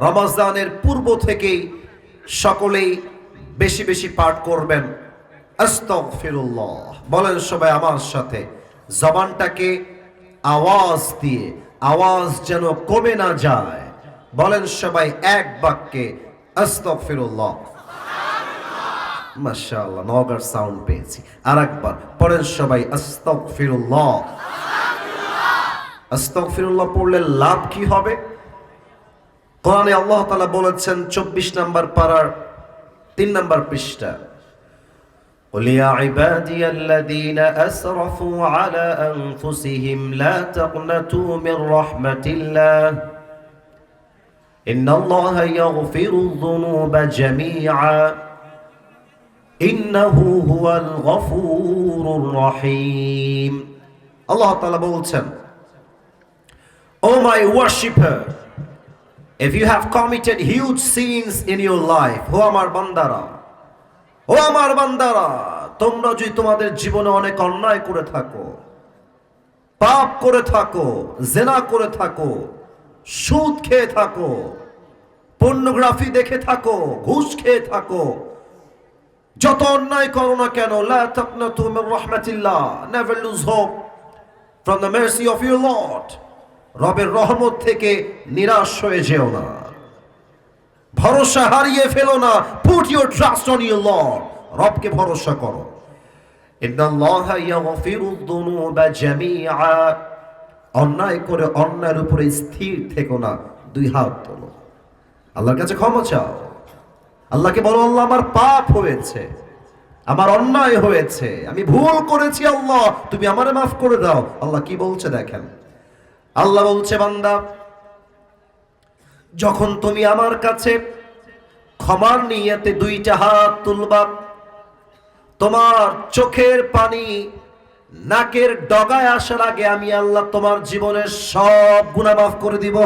রমাজানের পূর্ব থেকেই সকলেই বেশি বেশি পাঠ করবেন। আস্তাগফিরুল্লাহ। বলেন সবাই আমার সাথে, জবানটাকে আওয়াজ দিয়ে, আওয়াজ যেন কমে না যায়। বলেন সবাই এক বাক্যে, আস্তাগফিরুল্লাহ। মাশাআল্লাহ নগর সাউন্ড পেয়েছি। আর একবার পড়েন সবাই আস্তাগফিরুল্লাহ। আস্তাগফিরুল্লাহ পড়লে লাভ কি হবে? কোরআনে আল্লাহ তাআলা বলেছেন 24 নম্বর পারার 3 নম্বর পৃষ্ঠা قل يا عبادي الذين أسرفوا على أنفسهم لا تقنطوا من رحمة الله إن الله يغفر الذنوب جميعا إنه هو الغفور الرحيم الله تعالى বলছেন O my worshipper if you have committed huge sins in your life, ও আমার বান্দারা, ও আমার বান্দারা, তোমরা যদি তোমাদের জীবনে অনেক অন্যায় করে থাকো, পাপ করে থাকো, জেনা করে থাকো, সুদ খেয়ে থাকো, পর্নোগ্রাফি দেখে থাকো, ঘুষ খেয়ে থাকো, যত অন্যায় করো না কেন রাহমাতিল্লাহ never lose hope from the mercy of your lord রবের রহমত থেকে নিরাশ হয়ে যেও না। ভরসা হারিয়ে ফেলো না। Put your trust on your lord রবকে ভরসা করো। অন্যায় করে অন্যায়ের উপরে স্থির থেকো না। দুই হাত তোলো। আল্লাহর কাছে ক্ষমা চাও। আল্লাহকে বলো, আল্লাহ আমার পাপ হয়েছে। আমার অন্যায় হয়েছে। আমি ভুল করেছি, আল্লাহ। তুমি আমারে মাফ করে দাও। আল্লাহ কি বলছে দেখেন? আল্লাহ বলছে বান্দা যখন তুমি আমার কাছে ক্ষমার নিয়েতে দুইটা হাত তুলবা তোমার চোখের পানি নাকের ডগায় আসার আগে আমি আল্লাহ তোমার জীবনের সব গুনাহ মাফ করে দিব।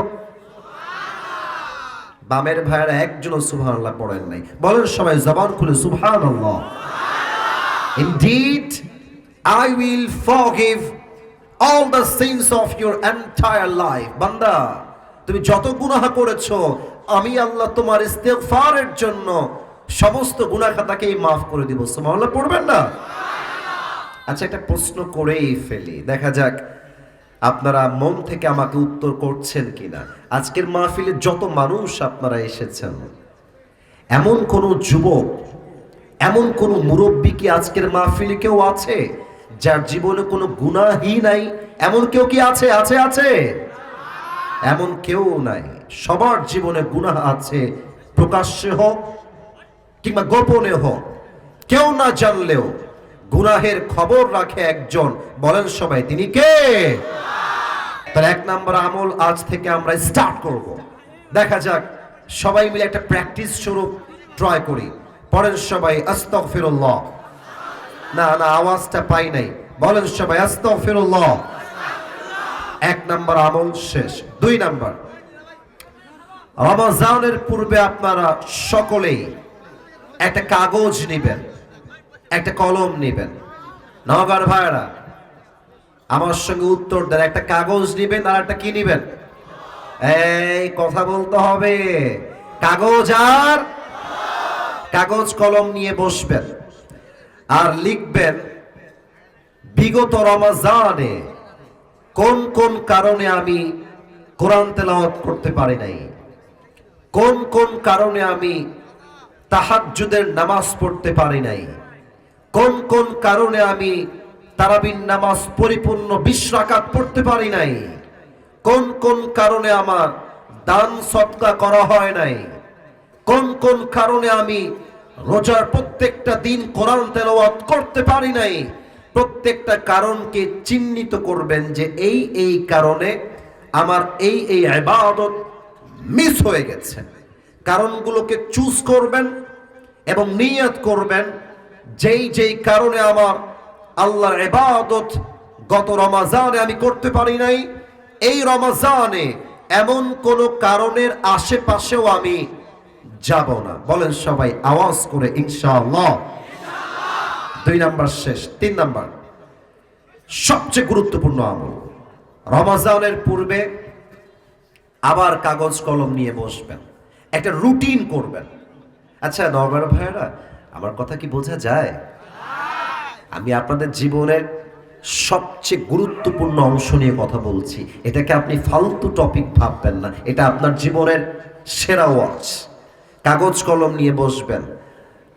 বামের ভাইয়েরা একজন সুবহান আল্লাহ পড়েন নাই। বলেন সবাই জবান খুলে সুবহান আল্লাহ Indeed, I will forgive all the sins of your entire life. বান্দা, তুমি যত গুনাহ করেছ, আমি আল্লাহ তোমার ইস্তেগফারের জন্য সমস্ত গুনাহ খাতাকেই মাফ করে দিব। সুবহানাল্লাহ, পড়বেন না? আচ্ছা একটা প্রশ্ন করেই ফেলি। দেখা যাক, আপনারা মন থেকে আমাকে উত্তর করছেন কিনা। আজকের মাহফিলে যত মানুষ আপনারা এসেছেন, এমন কোন যুবক, এমন কোন মুরব্বী কি আজকের মাহফিলে কেউ আছে? যার জীবনে কোনো গুনাহই নাই, এমন কেউ কি আছে? আছে আছে। এমন কেউ নাই। সবার জীবনে গুনাহ আছে, প্রকাশ্যে হোক কিংবা গোপনে হোক। কেউ না জানলেও গুনাহের খবর রাখে একজন। বলেন সবাই, তিনি কে? তার এক নম্বর আমল আজ থেকে আমরা স্টার্ট করব। দেখা যাক, সবাই মিলে একটা প্র্যাকটিস স্বরূপ ট্রাই করি। পড়েন সবাই আস্তক আস্তাগফিরুল্লাহ। না না, আওয়াজটা পাই নাই। বলেন সবাই, আস্তাগফিরুল্লাহ। এক নম্বর আমল শেষ। দুই নম্বর। রমজানের পূর্বে আপনারা সকলেই একটা কাগজ নেবেন, একটা কলম নেবেন। নগর ভাইরা আমার সঙ্গে উত্তর দেন, একটা কাগজ নেবেন আর একটা কি নেবেন? এই, কথা বলতে হবে। কাগজ আর কাগজ, কলম নিয়ে বসবেন। আর লিখবেন, বিগত রমাজানে কোন কোন কারণে আমি কোরআন তেলাওয়াত করতে পারি নাই? কোন কোন কারণে আমি তাহাজ্জুদের নামাজ পড়তে পারি নাই? কোন কোন কারণে আমি তারাবিন নামাজ পরিপূর্ণ বিশ রাকাত পড়তে পারি নাই? কোন কোন কারণে আমার দান সৎকা করা হয় নাই? কোন কোন কারণে আমি রোজার প্রত্যেকটা দিন কোরআন তেলাওয়াত করতে পারি নাই। প্রত্যেকটা কারণকে চিহ্নিত করবেন যে এই এই কারণে আমার এই এই ইবাদত মিস হয়ে গেছে। কারণগুলোকে চুজ করবেন এবং নিয়ত করবেন। যেই যেই কারণে আমার আল্লাহর ইবাদত গত রমাজানে আমি করতে পারি নাই, এই রমাজানে এমন কোন কারণের আশেপাশেও আমি যাব না। বলেন সবাই আওয়াজ করে, ইনশাআল্লাহ। দুই নাম্বার শেষ, তিন নাম্বার। সবচেয়ে গুরুত্বপূর্ণ আমল। রমাজানের পূর্বে আবার কাগজ কলম নিয়ে বসবেন। একটা রুটিন করবেন। আচ্ছা নগর ভাইরা আমার কথা কি বোঝা যায়? আমি আপনাদের জীবনের সবচেয়ে গুরুত্বপূর্ণ অংশ নিয়ে কথা বলছি। এটাকে আপনি ফালতু টপিক ভাববেন না। এটা আপনার জীবনের সেরা ওয়াচ কাগজ কলম নিয়ে বসবেন।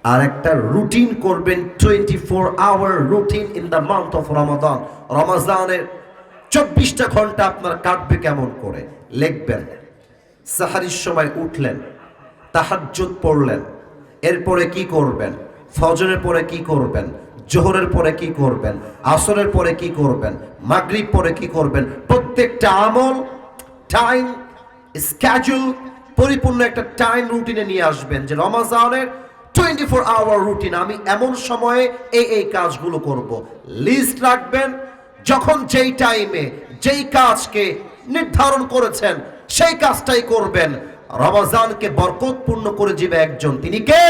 আর একটা রুটিন করবেন twenty four hour routine in the month of Ramadan রমাজানের চব্বিশটা ঘণ্টা আপনার কাটবে কেমন করে? লিখবেন। সাহারির সময় উঠলেন, তাহাজ্জুদ পড়লেন। এরপরে কি করবেন? ফজরের পরে কি করবেন? জোহরের পরে কি করবেন? আসরের পরে কি করবেন? মাগরিব পরে কি করবেন? প্রত্যেকটা আমল টাইম স্ক্যাজুল পরিপূর্ণ একটা টাইম রুটিনে নিয়ে আসবেন, যে রমাজানের টোয়েন্টি ফোর আওয়ার রুটিন আমি এমন সময়ে এই এই কাজগুলো করব। লিস্ট রাখবেন, যখন যেই টাইমে যেই কাজকে নির্ধারণ করেছেন, সেই কাজটাই করবেন। রমাজানকে বরকতপূর্ণ করে জীবে একজন। তিনি কে?